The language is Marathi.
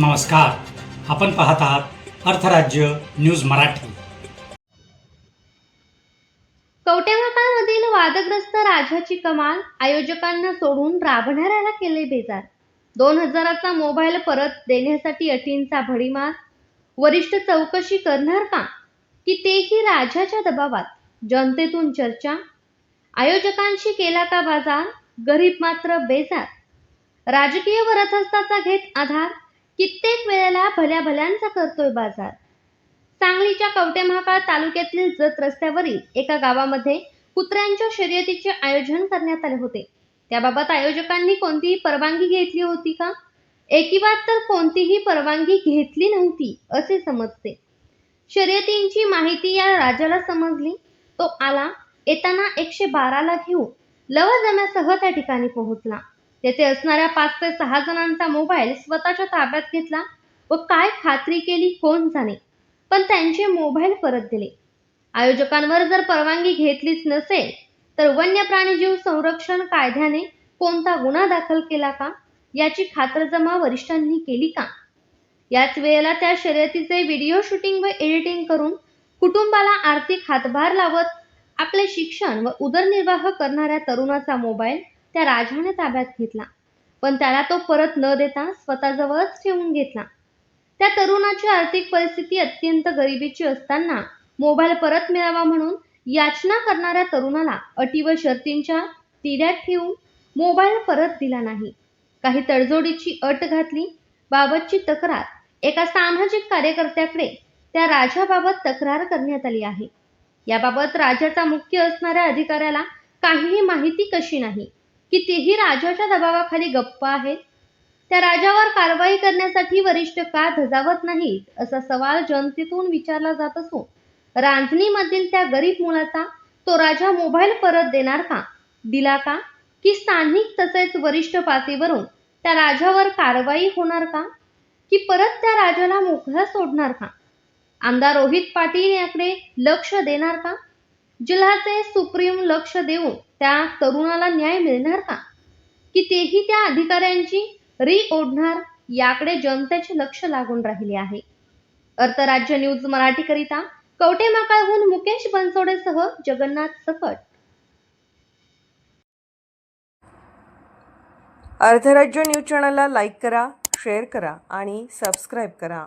नमस्कार. आपण पाहत आहात अर्थराज्य न्यूज मराठी. कवटेवाटामधील वादग्रस्त राजाची कमाल आयोजकांना सोडून राबणाऱ्याला केले बेजार. दोन हजाराचा मोबाईल परत देण्यासाठी अटींचा भडीमार वरिष्ठ चौकशी करणार का? की तेही राजाच्या दबावात जनतेतून चर्चा? आयोजकांशी केला का बाजार? गरीब मात्र बेजार. राजकीय वरथस्ताचा घेत आधार? कित्येक वेळेला भल्या भल्यांचा करतोय बाजार. सांगलीच्या कवटे महाकाळ तालुक्यातील जत रस्त्यावरील एका गावामध्ये कुत्र्यांच्या शर्यतीचे आयोजन करण्यात आले होते. त्याबाबत आयोजकांनी कोणतीही परवानगी घेतली होती का? एकीवात तर कोणतीही परवानगी घेतली नव्हती असे समजते. शर्यतींची माहिती या राजाला समजली. तो आला येताना एकशे बाराला घेऊन लवजम्यासह त्या ठिकाणी पोहोचला. तेथे असणाऱ्या पाच ते सहा जणांचा मोबाईल स्वतःच्या ताब्यात घेतला व काय खात्री केली कोण जाणे. पण त्यांचे मोबाईल परत दिले. आयोजकांवर जर परवानगी घेतलीच नसेल तर वन्य प्राणीजीव संरक्षण कायद्याने कोणता गुन्हा दाखल केला का? याची खातरजमा वरिष्ठांनी केली का? याच वेळेला त्या शर्यतीचे व्हिडिओ शूटिंग व एडिटिंग करून कुटुंबाला आर्थिक हातभार लावत आपले शिक्षण व उदरनिर्वाह करणाऱ्या तरुणाचा मोबाईल त्या राजाने ताब्यात घेतला. पण त्याला तो परत न देता स्वतःजवळच ठेवून घेतला. त्या तरुणाची आर्थिक परिस्थिती अत्यंत गरिबीची असताना मोबाईल परत मिळावा म्हणून याचना करणाऱ्या तरुणाला अटी व शर्तींच्या तिऱ्यात ठेवून मोबाईल परत दिला नाही. काही तडजोडीची अट घातली. बाबतची तक्रार एका सामाजिक कार्यकर्त्याकडे त्या राजाबाबत तक्रार करण्यात आली आहे. याबाबत राजाचा मुख्य असणाऱ्या अधिकाऱ्याला काहीही माहिती कशी नाही. की तेही राजाच्या दबावाखाली गप्प आहेत त्या राजावर कारवाई करण्यासाठी वरिष्ठ का धजावत नाहीत असा सवाल जनतेतून विचारला जात असून रांजणीमधील त्या गरीब मुलाचा तो राजा मोबाईल परत देणार का दिला का की स्थानिक तसेच वरिष्ठ पातळीवरून त्या राजावर कारवाई होणार का की परत त्या राजाला मोकळा सोडणार का आमदार रोहित पाटील याकडे लक्ष देणार का जिल्ह्याचे सुप्रीम लक्ष देऊन त्या तरुणाला न्याय मिळणार का? की तेही त्या अधिकाऱ्यांची री ओढणार याकडे जनतेचे लक्ष लागून राहिले आहे. अर्थराज्य न्यूज मराठीकरिता कवटे माकाळहून मुकेश बनसोडेसह जगन्नाथ सकट. अर्धराज्य न्यूज चॅनलला लाईक करा शेअर करा आणि सबस्क्राईब करा.